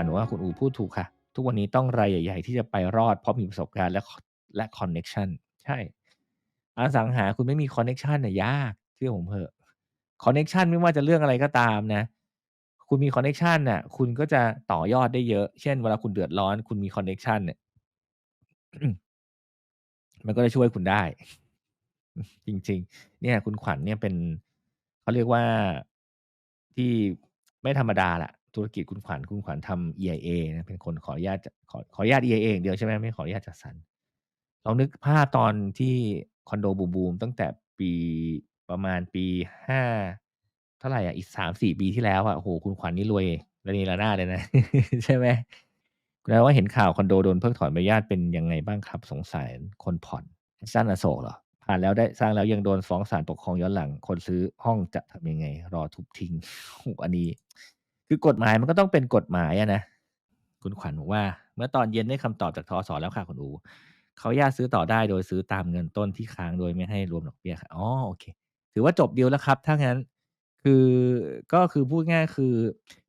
ขวัญบอกว่าคุณอูพูดถูกค่ะ ทุกวันนี้ต้องรายใหญ่ ๆ ที่จะไปรอดเพราะมีประสบการณ์และและคอนเน็กชันใช่อสังหาคุณไม่มีคอนเน็กชันน่ะยากเชื่อผมเถอะคอนเน็กชันไม่ว่าจะเรื่องอะไรก็ตามนะ คุณมีคอนเน็กชันน่ะ คุณก็จะต่อยอดได้เยอะ เช่นเวลาคุณเดือดร้อน คุณมีคอนเน็กชันเนี่ยมันก็จะช่วยคุณได้ จริง ๆ เนี่ย คุณขวัญเนี่ยเป็นเขาเรียกว่าที่ไม่ธรรมดาแหละ ธุรกิจคุณขวัญคุณขวัญทำ EIA นะเป็นคนขออนุญาตขอขออนุญาต EIA องเดียวใช่ไหม?ไม่ขออนุญาตจัดสรรลองนึกภาพตอนที่คอนโดบูมๆตั้งแต่ปีประมาณปี5เท่าไหรอะอีก3-4ปีที่แล้วอะโอ้โฮคุณขวัญนี่รวยระเนระนาดเลยนะ ใช่ไหม?แล้วว่าเห็นข่าวคอนโดโดนเพิกถอนใบอนุญาตเป็นยังไงบ้างครับ?สงสารคนผ่อนสั้นอโศกเหรอ?ผ่านแล้วได้สร้างแล้วยังโดนฟ้องศาลปกครองย้อนหลัง คนซื้อห้องจะทำยังไง?รอทุบทิ้งโอ้อันนี้ คือกฎหมายมันก็ต้องเป็นกฎหมายอะนะคุณขวัญบอกว่า เมื่อตอนเย็นได้คำตอบจากธ.สอ.แล้วค่ะคุณอูเขาญาตซื้อต่อได้โดยซื้อตามเงินต้นที่ค้างโดยไม่ให้รวมดอกเบี้ยค่ะอ๋อโอเค ถือว่าจบดีลแล้วครับ ถ้างั้นคือก็คือพูดง่ายคือ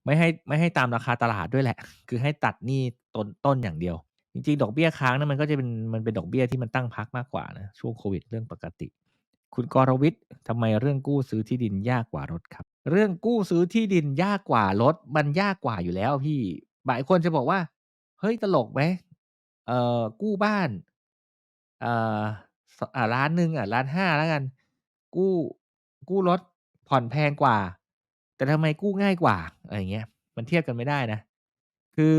ไม่ให้ไม่ให้ตามราคาตลาดด้วยแหละ คือให้ตัดหนี้ต้นต้นอย่างเดียว จริงๆ ดอกเบี้ยค้างนั้นมันก็จะเป็นมันเป็นดอกเบี้ยที่มันตั้งพักมากกว่านะช่วงโควิดเรื่องปกติ คุณกรวิทย์ทำไมเรื่องกู้ซื้อที่ดินยากกว่ารถครับ?เรื่องกู้ซื้อที่ดินยากกว่ารถ มันยากกว่าอยู่แล้วพี่หลายคนจะบอกว่า เฮ้ยตลกไหมเอ่อกู้บ้านอ่าสอ่า1,000,000อ่า1,500,000แล้วกัน กู้กู้รถผ่อนแพงกว่า แต่ทำไมกู้ง่ายกว่าอะไรเงี้ย มันเทียบกันไม่ได้นะ คือ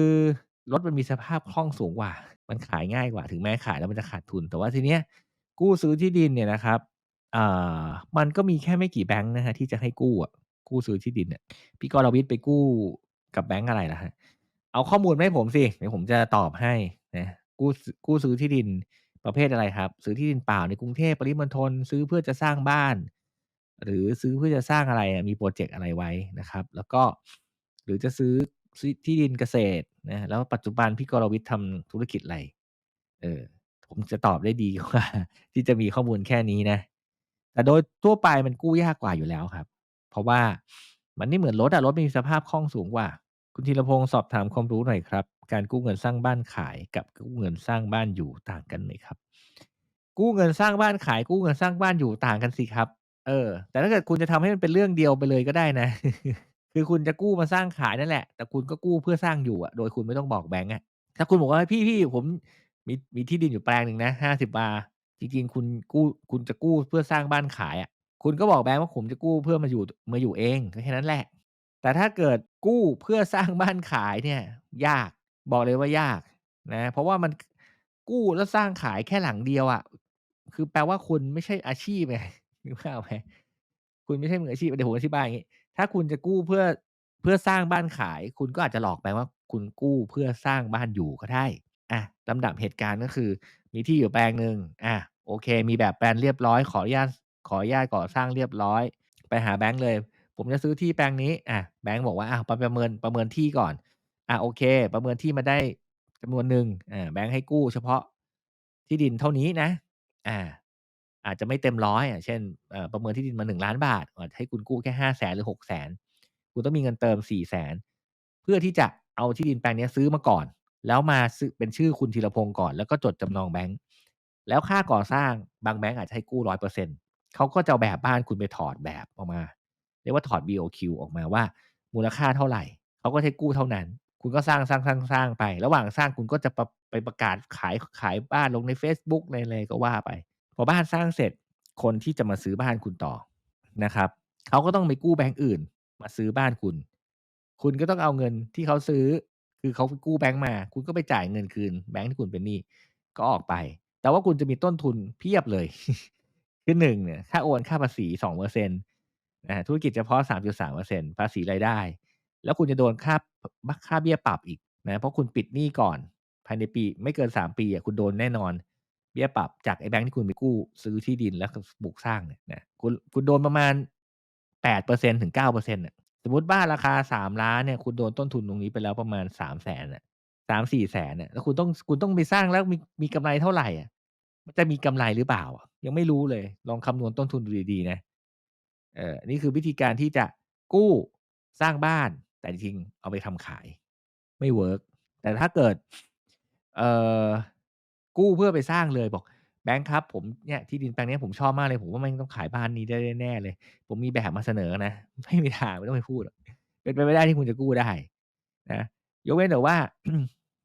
รถมันมีสภาพคล่องสูงกว่า มันขายง่ายกว่า ถึงแม้ขายแล้วมันจะขาดทุน แต่ว่าทีเนี้ยกู้ซื้อที่ดินเนี่ยนะครับ อ่า มันก็มีแค่ไม่กี่แบงก์นะครับที่จะให้กู้อะกู้ซื้อที่ดินเนี่ยพี่กรวิทย์ไปกู้กับแบงก์อะไรล่ะครับ?เอาข้อมูลมาให้ผมสิเดี๋ยวผมจะตอบให้นะกู้กู้ซื้อที่ดินประเภทอะไรครับ?ซื้อที่ดินเปล่าในกรุงเทพปริมณฑลซื้อเพื่อจะสร้างบ้าน หรือซื้อเพื่อจะสร้างอะไรมีพรเจกต์อะไรไว้นะครับ แล้วก็หรือจะซื้อซื้อที่ดินเกษตรนะแล้วปัจจุบันพี่กรวิทย์ทำธุรกิจอะไร?เออผมจะตอบได้ดีกว่าที่จะมีข้อมูลแค่นี้นะ แต่โดยทั่วไปมันกู้ยากกว่าอยู่แล้วครับ เพราะว่ามันไม่เหมือนรถอะรถมีสภาพคล่องสูงกว่า คุณธีรพงษ์สอบถามความรู้หน่อยครับ การกู้เงินสร้างบ้านขายกับกู้เงินสร้างบ้านอยู่ต่างกันไหมครับ?กู้เงินสร้างบ้านขาย กู้เงินสร้างบ้านอยู่ต่างกันสิครับ เออ แต่ถ้าเกิดคุณจะทำให้มันเป็นเรื่องเดียวไปเลยก็ได้นะ คือคุณจะกู้มาสร้างขายนั่นแหละ แต่คุณก็กู้เพื่อสร้างอยู่อะโดยคุณไม่ต้องบอกแบงก์อะถ้าคุณบอกว่าพี่ๆผมมีมีที่ดินอยู่แปลงหนึ่งนะ50วา จริงๆ คุณกู้คุณจะกู้เพื่อสร้างบ้านขายอะคุณก็บอกแบงก์ว่าผมจะกู้เพื่อมาอยู่มาอยู่เองก็แค่นั้นแหละ แต่ถ้าเกิดกู้เพื่อสร้างบ้านขายเนี่ย ยากบอกเลยว่ายากนะ เพราะว่ามันกู้แล้วสร้างขายแค่หลังเดียวอะคือแปลว่าคุณไม่ใช่อาชีพไงนึกภาพไหมคุณไม่ใช่มืออาชีพเดี๋ยวผมอธิบายอย่างงี้ ถ้าคุณจะกู้เพื่อเพื่อสร้างบ้านขาย คุณก็อาจจะหลอกแบงก์ว่าคุณกู้เพื่อสร้างบ้านอยู่ก็ได้ อะลำดับเหตุการณ์ก็คือ มีที่อยู่แปลงหนึ่งอะ โอเค มีแบบแปลนเรียบร้อย ขออนุญาตขออนุญาตก่อสร้างเรียบร้อย ไปหาแบงก์เลย ผมจะซื้อที่แปลงนี้อะแบงก์บอกว่าอะปประเมินประเมินที่ก่อนอะโอเค ประเมินที่มาได้จำนวนหนึ่งอ่าแบงก์ให้กู้เฉพาะที่ดินเท่านี้นะ อ่า อาจจะไม่เต็ม100อะเช่นอ่อประเมินที่ดินมา1,000,000บาทอาจจะให้คุณกู้แค่500,000หรือ600,000คุณต้องมีเงินเติม400,000เพื่อที่จะเอาที่ดินแปลงนี้ซื้อมาก่อน แล้วมาซื้อเป็นชื่อคุณธีรพงษ์ก่อน แล้วก็จดจำนองแบงก์ แล้วค่าก่อสร้างบางแบงก์อาจจะให้กู้100%เปอร์เซนต์เขาก็จะแบบบ้านคุณไปถอดแบบออกมา เรียกว่าถอด BOQ ออกมาว่า มูลค่าเท่าไหร่เขาก็ให้กู้เท่านั้น คุณก็สร้างๆๆๆไป ระหว่างสร้างคุณก็จะไปประกาศขายขายบ้านลงในเฟซบุ๊กในอะไรก็ว่าไป พอบ้านสร้างเสร็จคนที่จะมาซื้อบ้านคุณต่อนะครับเขาก็ต้องไปกู้แบงก์อื่น มาซื้อบ้านคุณ คุณก็ต้องเอาเงินที่เขาซื้อ คือเขากู้แบงก์มา คุณก็ไปจ่ายเงินคืน แบงก์ที่คุณเป็นหนี้ก็ออกไป แต่ว่าคุณจะมีต้นทุนเพียบเลย คือ1เนี่ยค่าโอนค่าภาษี2%อ่าธุรกิจเฉพาะ3.3%ภาษีรายได้ แล้วคุณจะโดนค่าพบค่าเบี้ยปรับอีกนะเพราะคุณปิดหนี้ก่อน ภายในปีไม่เกิน3ปีอะคุณโดนแน่นอน เบี้ยปรับจากไอ้แบงก์ที่คุณไปกู้ซื้อที่ดินแล้วปลูกสร้างเนี่ยนะคุณคุณโดนประมาณ8%ถึง9%น่ะสมมติบ้านราคา3,000,000เนี่ยคุณโดนต้นทุนตรงนี้ไปแล้วประมาณ300,000น่ะ 3-400,000น่ะแล้วคุณต้องคุณต้องไปสร้างแล้วมีมีกำไรเท่าไหร่อะมันจะมีกำไรหรือเปล่า ยังไม่รู้เลย ลองคำนวณต้นทุนดูดีๆนะเออนี่คือวิธีการที่จะกู้สร้างบ้าน แต่จริงเอาไปทำขาย ไม่เวิร์กแต่ถ้าเกิด เออกู้เพื่อไปสร้างเลยบอก"แบงค์ครับ ผมเนี่ยที่ดินแปลงนี้ผมชอบมากเลย ผมว่าแม่งต้องขายบ้านนี้ได้แน่เลย ผมมีแบบมาเสนอนะ"ไม่มีทางไม่ต้องไปพูดเป็นไปไม่ได้ที่คุณจะกู้ได้นะยกเว้นแต่ว่า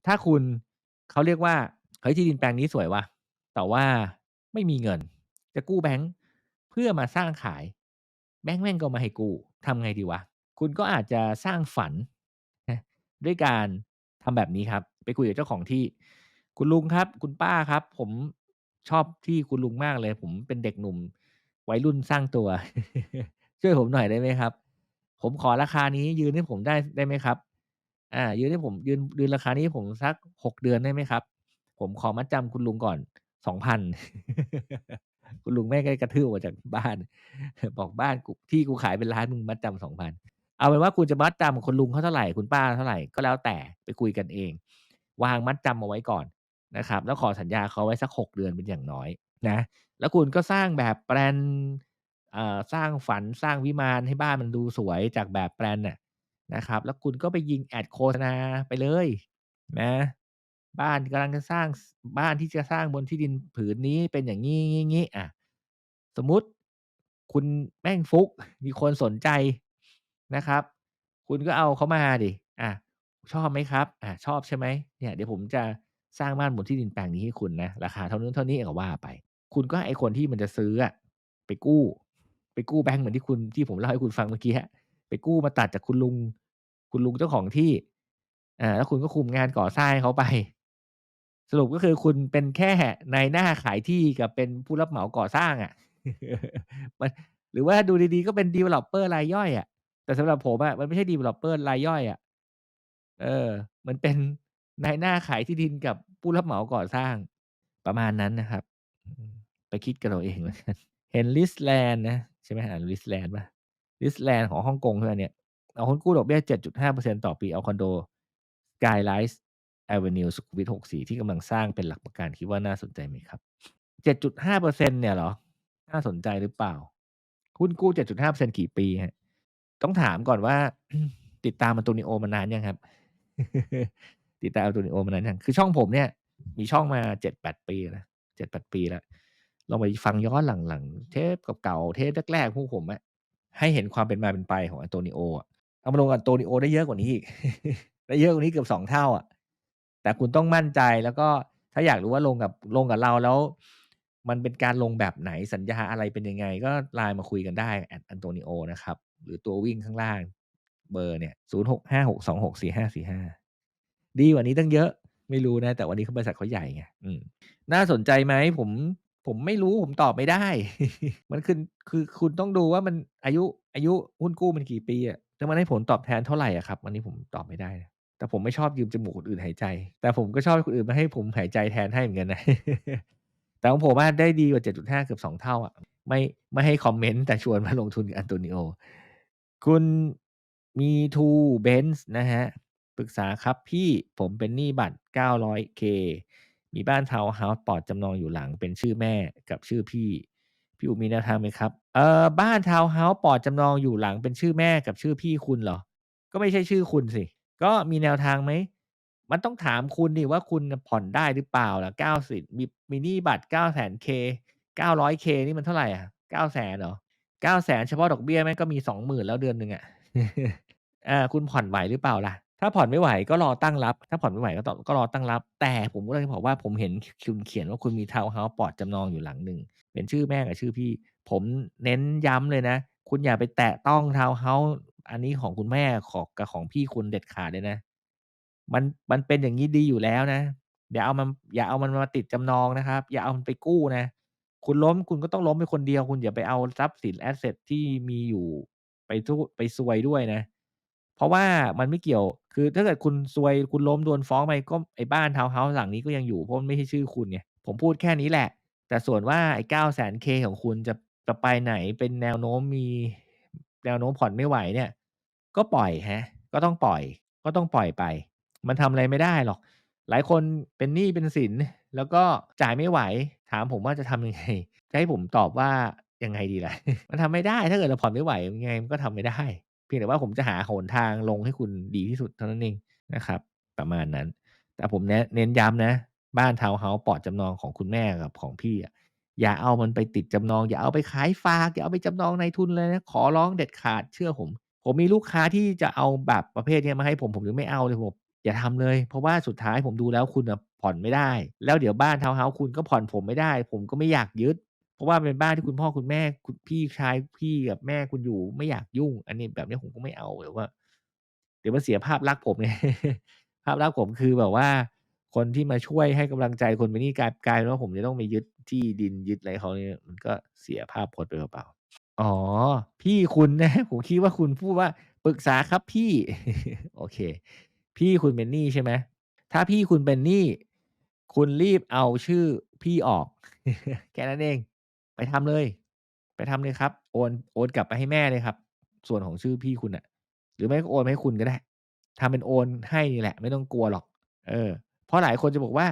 ถ้าคุณเขาเรียกว่า"เฮ้ยที่ดินแปลงนี้สวยว่ะ แต่ว่าไม่มีเงิน จะกู้แบงค์เพื่อมาสร้างขาย"แบงค์แม่งก็ม่ให้กู้ทำไงดีวะ?คุณก็อาจจะสร้างฝันด้วยการทำแบบนี้ครับ ไปคุยกับเจ้าของที่"คุณลุงครับ คุณป้าครับ ผมชอบที่คุณลุงมากเลย ผมเป็นเด็กหนุ่มวัยรุ่นสร้างตัว ช่วยผมหน่อยได้ไหมครับ?ผมขอราคานี้ยืนให้ผมได้ได้ไหมครับ? อ่า ยืนให้ผม ยืน ยืนราคานี้ให้ผมสัก 6 เดือนได้ไหมครับ?ผมขอมัดจำคุณลุงก่อน 2,000" คุณลุงแม่งก็กระทืบออกมาจากบ้าน บอก"บ้านกู ที่กูขายเป็น 1,000,000 มึงมัดจำ 2,000" เอาเป็นว่า คุณจะมัดจำคุณลุงเขาเท่าไร คุณป้าเท่าไร ก็แล้วแต่ ไปคุยกันเอง วางมัดจำเอาไว้ก่อนนะครับ แล้วขอสัญญาเขาไว้สัก 6 เดือนเป็นอย่างน้อยนะ แล้วคุณก็สร้างแบบ แปลนอ่าสร้างฝัน สร้างวิมานให้บ้านมันดูสวยจากแบบ แปลน น่ะ นะครับ แล้วคุณก็ไปยิง Ad โฆษณาไปเลยนะบ้านกำลังจะสร้างบ้านที่จะสร้างบนที่ดินผืนนี้เป็นอย่างงี้งี้ๆๆอาสมมติคุณแม่งฟุก มีคนสนใจนะครับ คุณก็เอาเขามาสิอา"ชอบไหมครับ?อาชอบใช่ไหม?เนี่ยเดี๋ยวผมจะสร้างบ้านบนที่ดินแปลงนี้ให้คุณนะราคาเท่านู้นเท่านี้"ก็ว่าไป คุณก็ไอคนที่มันจะซื้ออะไปกู้ ไปกู้แบงก์เหมือนที่คุณที่ผมเล่าให้คุณฟังเมื่อกี้อะ ไปกู้มาตัดจากคุณลุง คุณลุงเจ้าของที่อาแล้วคุณก็คุมงานก่อสร้างเขาไป สรุปก็คือคุณเป็นแค่นายหน้าขายที่กับเป็นผู้รับเหมาก่อสร้างอะมันหรือว่าดูดีๆก็เป็น developer รายย่อยอะแต่สำหรับผมอะมันไม่ใช่ developer รายย่อยอะเออ มันเป็นนายหน้าขายที่ดินกับผู้รับเหมาก่อสร้างประมาณนั้นนะครับ ไปคิดกันเอาเองแล้วกันเห็น Ritzland นะ ใช่ไหมอ่าน Ritzland เป ล่า? Ritzland ของฮ่องกงใช่เปล่าเนี่ย เอาหุ้นกู้ดอกเบี้ย 7.5%ต่อปี เอาคอนโด Skyrise Avenue สุขุมวิท64 ที่กำลังสร้างเป็นหลักประกันคิดว่าน่าสนใจไหมครับ?7.5%เนี่ยเหรอ?น่าสนใจหรือเปล่า?หุ้นกู้ 7.5%กี่ปีครับ?ต้องถามก่อนว่า ติดตาม Antonio มานานยังครับ?ติดตาม Antonio มานานยัง?คือช่องผมเนี่ย มีช่องมา 7-8 ปีแล้วนะ7-8 ปีแล้วลองไปฟังย้อนหลังๆ เทปเก่าๆ เทปแรกๆพวกผมอะ ให้เห็นความเป็นมาเป็นไปของ Antonio อะเอามาลงกับ Antonio ได้เยอะกว่านี้อีกได้เยอะกว่านี้เกือบ2เท่าอะ แต่คุณต้องมั่นใจแล้วก็ถ้าอยากรู้ว่าลงกับลงกับเราแล้ว มันเป็นการลงแบบไหนสัญญาอะไรเป็นยังไง ก็ LINE มาคุยกันได้ @Antonio นะครับ หรือตัววิ่งข้างล่างเบอร์เนี่ย0656264545ดีกว่านี้ตั้งเยอะไม่รู้นะ แต่วันนี้เขาบริษัทเขาใหญ่ไงอืมน่าสนใจไหม?ผม ผมไม่รู้ผมตอบไม่ได้ มันคือคือคุณต้องดูว่ามันอายุอายุหุ้นกู้มันกี่ปีอะแล้วมันให้ผลตอบแทนเท่าไหร่อะครับอันนี้ผมตอบไม่ได้นะแต่ผมไม่ชอบยืมจมูกคนอื่นหายใจ แต่ผมก็ชอบให้คนอื่นมาให้ผมหายใจแทนให้เหมือนกันนะแต่ของผมอะได้ดีกว่า 7.5 เกือบ 2 เท่าอะไม่ไม่ให้คอมเมนต์ แต่ชวนมาลงทุนกับ Antonio คุณมี2 Benz นะครับปรึกษาครับพี่ผมเป็นหนี้บัตร 900K มีบ้านทาวน์เฮาส์ปลอดจำนองอยู่หลังเป็นชื่อแม่กับชื่อพี่ พี่อูมีแนวทางไหมครับ?เอ่อบ้านทาวน์เฮาส์ปลอดจำนองอยู่หลังเป็นชื่อแม่กับชื่อพี่คุณเหรอ?ก็ไม่ใช่ชื่อคุณสิ ก็มีแนวทางไหม?มันต้องถามคุณสิว่าคุณผ่อนได้หรือเปล่าล่ะ90มีมีหนี้บัตร 900,000K 900K นี่มันเท่าไหร่อะ900,000เหรอ?900,000เฉพาะดอกเบี้ยแม่งก็มี20,000แล้วเดือนหนึ่งอะอ่าคุณผ่อนไหวหรือเปล่าล่ะ? ถ้าผ่อนไม่ไหวก็รอตั้งรับ ถ้าผ่อนไม่ไหวก็ต้องก็รอตั้งรับ แต่ผมก็เลยบอกว่าผมเห็นคุณเขียนว่าคุณมีทาวน์เฮาส์ปลอดจำนองอยู่หลังหนึ่ง เป็นชื่อแม่กับชื่อพี่ ผมเน้นย้ำเลยนะ คุณอย่าไปแตะต้องทาวน์เฮาส์อันนี้ของคุณแม่ของกับของพี่คุณเด็ดขาดเลยนะ มันมันเป็นอย่างงี้ดีอยู่แล้วนะ อย่าเอามันอย่าเอามันมาติดจำนองนะครับ อย่าเอามันไปกู้นะ คุณล้มคุณก็ต้องล้มไปคนเดียว คุณอย่าไปเอาทรัพย์สินแอสเซตที่มีอยู่ไปสู้ไปซวยด้วยนะ เพราะว่ามันไม่เกี่ยว คือถ้าเกิดคุณซวยคุณล้มโดนฟ้องไปก็ไอ้บ้านทาวน์เฮาส์หลังนี้ก็ยังอยู่เพราะมันไม่ใช่ชื่อคุณไงผมพูดแค่นี้แหละ แต่ส่วนว่าไอ้ 900,000K ของคุณจะจะไปไหนเป็นแนวโน้มมีแนวโน้มผ่อนไม่ไหวเนี่ย ก็ปล่อยครับก็ต้องปล่อย ก็ต้องปล่อยไป มันทำอะไรไม่ได้หรอก หลายคนเป็นหนี้เป็นสินแล้วก็จ่ายไม่ไหว ถามผมว่าจะทำยังไงจะให้ผมตอบว่ายังไงดีล่ะ มันทำไม่ได้ถ้าเกิดเราผ่อนไม่ไหวยังไงมันก็ทำไม่ได้ เพียงแต่ว่าผมจะหาหนทางลงให้คุณดีที่สุดเท่านั้นเองนะครับ ประมาณนั้น แต่ผมเน้นย้ำนะ บ้านทาวน์เฮาส์ปลอดจำนองของคุณแม่กับของพี่อะอย่าเอามันไปติดจำนอง อย่าเอาไปขายฝาก อย่าเอาไปจำนองในทุนเลยนะขอร้องเด็ดขาดเชื่อผม ผมมีลูกค้าที่จะเอาแบบประเภทนี้มาให้ผมผมยังไม่เอาเลยผมอย่าทำเลย เพราะว่าสุดท้ายผมดูแล้วคุณน่ะผ่อนไม่ได้ แล้วเดี๋ยวบ้านทาวน์เฮาส์คุณก็ผ่อนผมไม่ได้ ผมก็ไม่อยากยึด เพราะว่าเป็นบ้านที่คุณพ่อคุณแม่คุณพี่ชายพี่กับแม่คุณอยู่ไม่อยากยุ่ง อันนี้แบบนี้ผมก็ไม่เอาแบบว่า เดี๋ยวมันเสียภาพลักษณ์ผมไงภาพลักษณ์ผมคือแบบว่า คนที่มาช่วยให้กำลังใจคนเป็นหนี้กลายกลายเป็นว่าผมจะต้องไปยึดที่ดินยึดอะไรเขาเนี่ยมันก็เสียภาพพจน์ไปเปล่าๆอ๋อ พี่คุณนะ ผมคิดว่าคุณพูดว่าปรึกษาครับพี่ โอเค พี่คุณเป็นหนี้ใช่ไหมถ้าพี่คุณเป็นหนี้คุณรีบเอาชื่อพี่ออก แค่นั้นเอง ไปทำเลย ไปทำเลยครับ โอนโอนกลับไปให้แม่เลยครับ ส่วนของชื่อพี่คุณน่ะหรือไม่ก็โอนให้คุณก็ได้ทำเป็นโอนให้นี่แหละ ไม่ต้องกลัวหรอก เออ เพราะหลายคนจะบอกว่า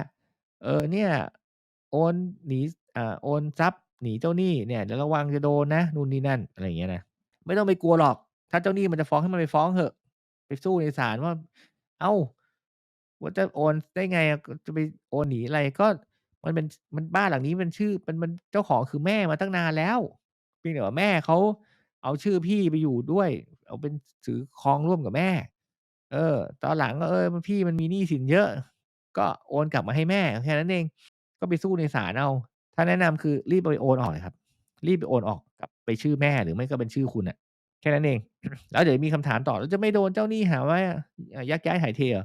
เออเนี่ย โอนหนีอ่าโอนทรัพย์หนีเจ้าหนี้เนี่ยเดี๋ยวระวังจะโดนนะนู่นนี่นั่นอะไรอย่างเงี้ยนะไม่ต้องไปกลัวหรอก ถ้าเจ้าหนี้มันจะฟ้องให้มันไปฟ้องเถอะ ไปสู้ในศาลว่า เอ้าว่าจะโอนได้ไงจะไปโอนหนีอะไรก็ มันเป็นมันบ้านหลังนี้มันชื่อมันมันเจ้าของคือแม่มาตั้งนานแล้วเพียงแต่ว่าแม่เขาเอาชื่อพี่ไปอยู่ด้วย เอาเป็นถือครองร่วมกับแม่ เออ ตอนหลังก็เออพี่มันมีหนี้สินเยอะ ก็โอนกลับมาให้แม่แค่นั้นเอง ก็ไปสู้ในศาลเอาถ้าแนะนำคือรีบไปโอนออกเลยครับ รีบไปโอนออกกับไปชื่อแม่หรือไม่ก็เป็นชื่อคุณน่ะแค่นั้นเอง แล้วเดี๋ยวมีคำถามต่อแล้วจะไม่โดนเจ้าหนี้หาว่าอ่ายักย้ายถ่ายเทเหรอ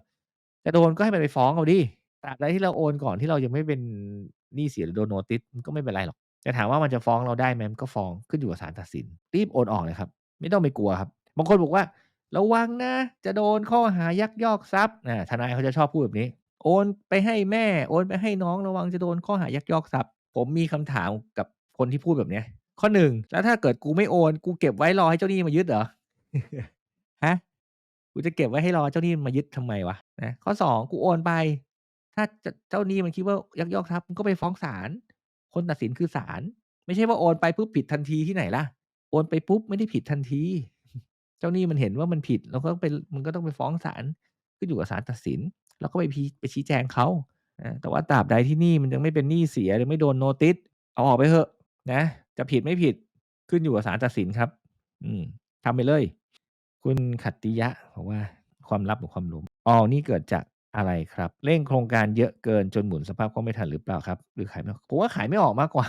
จะโดนก็ให้มันไปฟ้องเอาดิ ตราบใดที่เราโอนก่อนที่เรายังไม่เป็นหนี้เสียหรือโดนโนติซมันก็ไม่เป็นไรหรอกแต่ถามว่ามันจะฟ้องเราได้ไหมมันก็ฟ้องขึ้นอยู่กับศาลตัดสิน รีบโอนออกเลยครับ ไม่ต้องไปกลัวครับบางคนบอกว่า"ระวังนะ จะโดนข้อหายักยอกทรัพย์"อาทนายเขาจะชอบพูดแบบนี้"โอนไปให้แม่ โอนไปให้น้องระวังจะโดนข้อหายักยอกทรัพย์"ผมมีคำถามกับคนที่พูดแบบเนี้ย ข้อ1แล้วถ้าเกิดกูไม่โอนกูเก็บไว้รอให้เจ้าหนี้มายึดเหรอ?ฮะกูจะเก็บไว้ให้รอเจ้าหนี้มายึดทำไมวะนะข้อ2กูโอนไป ถ้าเจ้าหนี้มันคิดว่ายักยอกทรัพย์มึงก็ไปฟ้องศาลคนตัดสินคือศาลไม่ใช่ว่าโอนไปปุ๊บผิดทันทีที่ไหนล่ะ โอนไปปุ๊บไม่ได้ผิดทันที เจ้าหนี้มันเห็นว่ามันผิดแล้วก็ไปมึงก็ต้องไปฟ้องศาลขึ้นอยู่กับศาลตัดสิน แล้วก็ไปไปชี้แจงเขาแต่ว่าตราบใดที่หนี้มันยังไม่เป็นหนี้เสียยังไม่โดนโนติซเอาออกไปเถอะ นะ จะผิดไม่ผิดขึ้นอยู่กับศาลตัดสินครับ อืมทำไปเลย คุณขัตติยะบอกว่าความลับหรือความล้มอ๋อนี่เกิดจาก อะไรครับ เร่งโครงการเยอะเกินจนหมุนสภาพคล่องไม่ทันหรือเปล่าครับ หรือขายไม่ออกผมว่าขายไม่ออกมากกว่า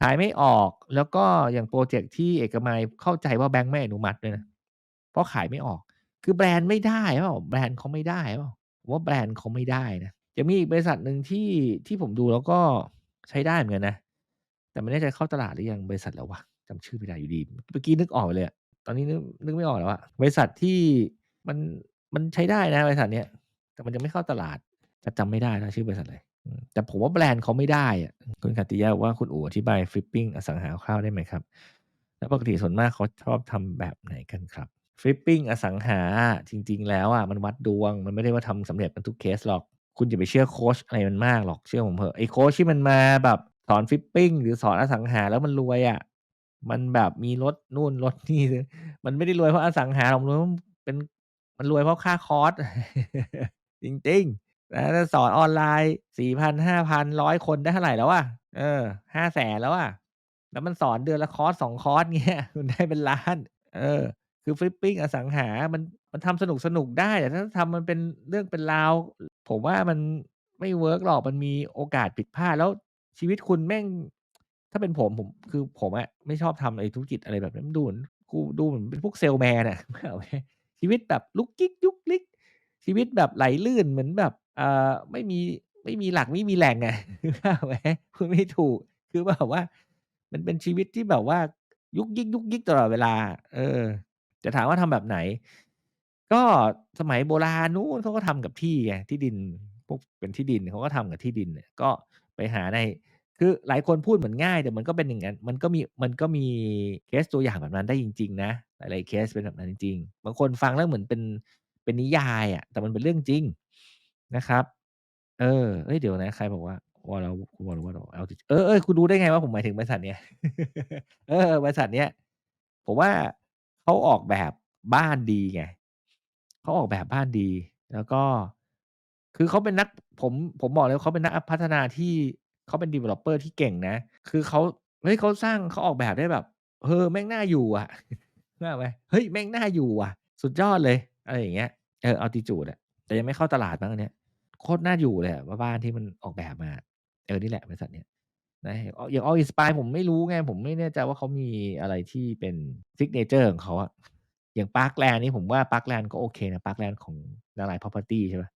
ขายไม่ออกแล้วก็อย่างพรเจกต์ที่เอกมัยเข้าใจว่าแบงก์ไม่อนุมัติด้วยนะเพราะขายไม่ออก คือแบรนด์ไม่ได้หรือเปล่าแบรนด์เขาไม่ได้หรือเปล่าผมว่าแบรนด์เขาไม่ได้นะยังมีอีกบริษัทหนึ่งที่ที่ผมดูแล้วก็ใช้ได้เหมือนกันนะ แต่ไม่แน่ใจเข้าตลาดหรือยังบริษัทอะไรวะจำชื่อไม่ได้อยู่ดี เมื่อกี้นึกออกเลยอะตอนนี้นึกนึกไม่ออกแล้วอะบริษัทที่มันมันใช้ได้นะบริษัทเนี้ย แต่มันยังไม่เข้าตลาดแต่จำไม่ได้แล้วชื่อบริษัทอะไรแต่ผมว่าแบรนด์เขาไม่ได้อะคุณขัตติยะบอกว่าคุณอู๋อธิบาย Flipping อสังหาคร่าวได้ไหมครับ?แล้วปกติส่วนมากเขาชอบทำแบบไหนกันครับ? Flipping อสังหาจริง ๆ แล้วอะมันวัดดวง มันไม่ได้ว่าทำสำเร็จกันทุกเคสหรอก คุณอย่าไปเชื่อโคชอะไรมันมากหรอกเชื่อผมเถอะไอ้โคชที่มันมาแบบสอน Flipping หรือสอนอสังหาแล้วมันรวยอะมันแบบมีรถนู่นรถนี่มันไม่ได้รวยเพราะอสังหาหรอกมันรวยเป็นมันรวยเพราะค่าคอร์ส จริงๆนะสอนออนไลน์4,000 5,000 100คนได้เท่าไหร่แล้วอะเออ500,000แล้วอะแล้วมันสอนเดือนละคอร์ส2คอร์สเงี้ยมันได้เป็นล้าน เออ คือ Flipping อสังหา มันมันทำสนุกๆได้ แต่ถ้าทำมันเป็นเรื่องเป็นราว ผมว่ามันไม่เวิร์กหรอกมันมีโอกาสผิดพลาดแล้วชีวิตคุณแม่ง ถ้าเป็นผมผมคือผมอะไม่ชอบทำไอ้ธุรกิจอะไรแบบนั้นมันดูเหมือนกูดูเหมือนเป็นพวกเซลส์แมนอะชีวิตแบบลุกกิ๊กยุกยิก ชีวิตแบบไหลลื่นเหมือนแบบอ่าไม่มีไม่มีหลักไม่มีแหล่งอะนึกภาพออกไหมพูดไม่ถูกคือแบบว่า มันเป็นชีวิตที่แบบว่ายุกยิกๆตลอดเวลา เออแต่ถามว่าทำแบบไหน ก็สมัยโบราณนู้นเขาก็ทำกับที่ไงที่ดินพวกเป็นที่ดินเขาก็ทำกับที่ดินเนี่ยก็ไปหาใน คือหลายคนพูดเหมือนง่าย แต่มันก็เป็นอย่างงั้นมันก็มีมันก็มีเคสตัวอย่างแบบนั้นได้จริง ๆ นะหลายๆเคสเป็นแบบนั้นจริงๆบางคนฟังแล้วเหมือนเป็น เป็นนิยายอะแต่มันเป็นเรื่องจริงนะครับ เออเฮ้ยเดี๋ยวนะใครบอกว่าวราคุณวรวุฒิบอก LTG เออคุณรู้ได้ไงว่าผมหมายถึงบริษัทเนี้ย เออบริษัทเนี้ยผมว่าเขาออกแบบบ้านดีไงเขาออกแบบบ้านดี แล้วก็ คือเขาเป็นนัก ผมผมบอกเลยว่าเขาเป็นนักพัฒนาที่เขาเป็น developer ที่เก่งนะ คือเขาเฮ้ยเขาสร้างเขาออกแบบได้แบบเออแม่งน่าอยู่อะนึกออกไหมเฮ้ยแม่งน่าอยู่ว่ะ สุดยอดเลย อะไรอย่างเงี้ย เออ Altitude อะแต่ยังไม่เข้าตลาดมั้งอันเนี้ย โคตรน่าอยู่เลยอะว่าบ้านที่มันออกแบบมา เออ นี่แหละบริษัทเนี้ยนะออย่าง All Inspire ผมไม่รู้ไง ผมไม่แน่ใจว่าเขามีอะไรที่เป็น Signature ของเขาอะอย่าง Parkland นี่ผมว่า Parkland ก็โอเคนะ Parkland ของนารายณ์ Property ใช่ปล่า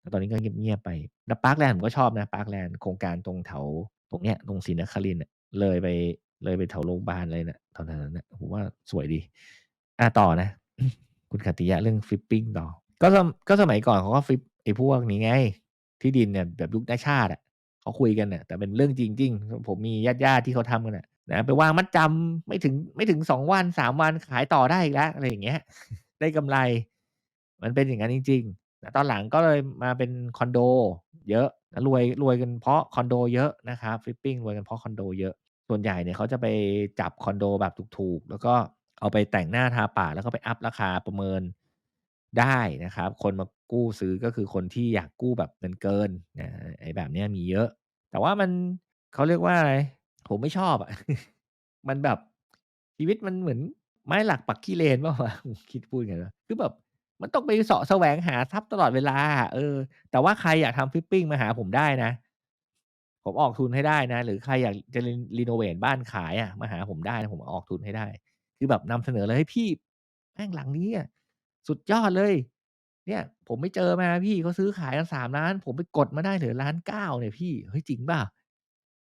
แต่ตอนนี้ก็เงียบๆไปแต่ Parkland ผมก็ชอบนะ Parkland โครงการตรงแถวตรงเนี้ยตรงศรีนครินทร์เลยไปเลยไปแถวโรงพยาบาลอะไรน่ะแถวๆนั้นนะผมว่าสวยดีอาต่อนะ คุณขัตติยะเรื่อง Flipping ต่อ ก็สมก็สมัยก่อนเขาก็ Flip ไอ้พวกนี้ไง ที่ดินเนี่ยแบบยุคณชาติอะเขาคุยกันเน่ะแต่เป็นเรื่องจริง ๆ ผมมีญาติๆที่เขาทำกันน่ะนะไปวางมัดจำไม่ถึงไม่ถึง2วัน3วันขายต่อได้อีกแล้วอะไรอย่างเงี้ย ได้กำไร มันเป็นอย่างงั้นจริงๆแต่ตอนหลังก็เลยมาเป็นคอนโด เยอะแล้วรวยรวยกันเพราะคอนโดเยอะนะครับ Flipping รวยกันเพราะคอนโดเยอะส่วนใหญ่เนี่ยเขาจะไปจับคอนโดแบบถูกๆ แล้วก็ เอาไปแต่งหน้าทาปากแล้วก็ไปอัปราคาประเมินได้นะครับ คนมากู้ซื้อก็คือคนที่อยากกู้แบบเงินเกินอาไอ้แบบเนี้ยมีเยอะ แต่ว่ามันเขาเรียกว่าอะไร ผมไม่ชอบอะ มันแบบชีวิตมันเหมือนไม้หลักปักขี้เลนเปล่าวะ คิดพูดไงวะคือแบบมันต้องไปเสาะแสวงหาทรัพย์ตลอดเวลา เออ แต่ว่าใครอยากทำ Flipping มาหาผมได้นะ ผมออกทุนให้ได้นะ หรือใครอยากจะรีโนเวตบ้านขายอะมาหาผมได้นะผมออกทุนให้ได้ คือแบบนำเสนอเลย"เฮ้พี่แม่งหลังนี้อะสุดยอดเลย เนี่ย ผมไปเจอมาพี่เขาซื้อขายกัน3,000,000ผมไปกดมาได้เหลือ1,900,000เนี่ยพี่เฮ้ยจริงป่า?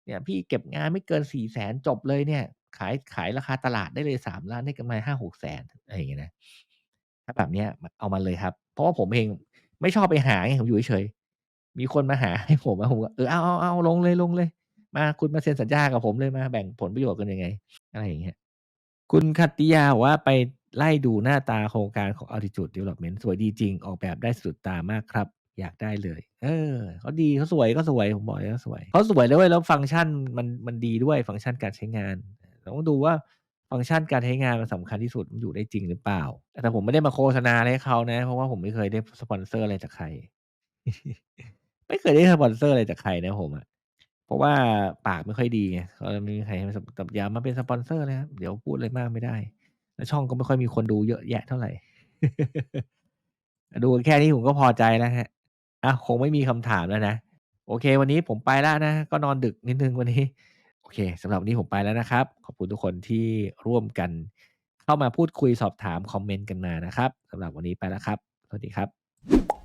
เนี่ย พี่เก็บงานไม่เกิน400,000จบเลยเนี่ย ขายขายราคาตลาดได้เลย3,000,000ได้กำไร 5-600,000" อะไรอย่างเงี้นะถ้าแบบเนี้ยเอามาเลยครับ เพราะว่าผมเองไม่ชอบไปหาไงผมอยู่เฉยมีคนมาหาให้ผมผมก็เออเอาๆๆลงเลยๆมาคุณมาเซ็นสัญญากับผมเลยมาแบ่งผลประโยชน์กันยังไง อะไรอย่างเงี้ย คุณขัตติยาบอกว่าไปไล่ดูหน้าตาโครงการของ Altitude Development สวยดีจริง ออกแบบได้สุดตามากครับ อยากได้เลย เออเขาดีเขาสวยก็สวย ผมบอกเลยว่าสวยเขาสวยด้วยแล้วฟังก์ชันมันมันดีด้วยฟังก์ชันการใช้งานต้องดูว่าฟังก์ชันการใช้งานมันสำคัญที่สุดมันอยู่ได้จริงหรือเปล่า แต่ผมไม่ได้มาโฆษณาอะไรให้เขานะ เพราะว่าผมไม่เคยได้สปอนเซอร์อะไรจากใคร ไม่เคยได้สปอนเซอร์อะไรจากใครนะผมอะ เพราะว่าปากไม่ค่อยดีไง ก็เลยไม่มีใครให้มาสแบบอย่ามาเป็นสปอนเซอร์นะครับ เดี๋ยวพูดอะไรมากไม่ได้ แล้วช่องก็ไม่ค่อยมีคนดูเยอะแยะเท่าไร ดูกันแค่นี้ผมก็พอใจแล้วครับอ้าวคงไม่มีคำถามแล้วนะ โอเค วันนี้ผมไปแล้วนะ ก็นอนดึกนิดหนึ่งวันนี้ โอเคสำหรับวันนี้ผมไปแล้วนะครับ ขอบคุณทุกคนที่ร่วมกัน เข้ามาพูดคุยสอบถามคอมเมนต์กันมานะครับสำหรับวันนี้ไปแล้วครับ สวัสดีครับ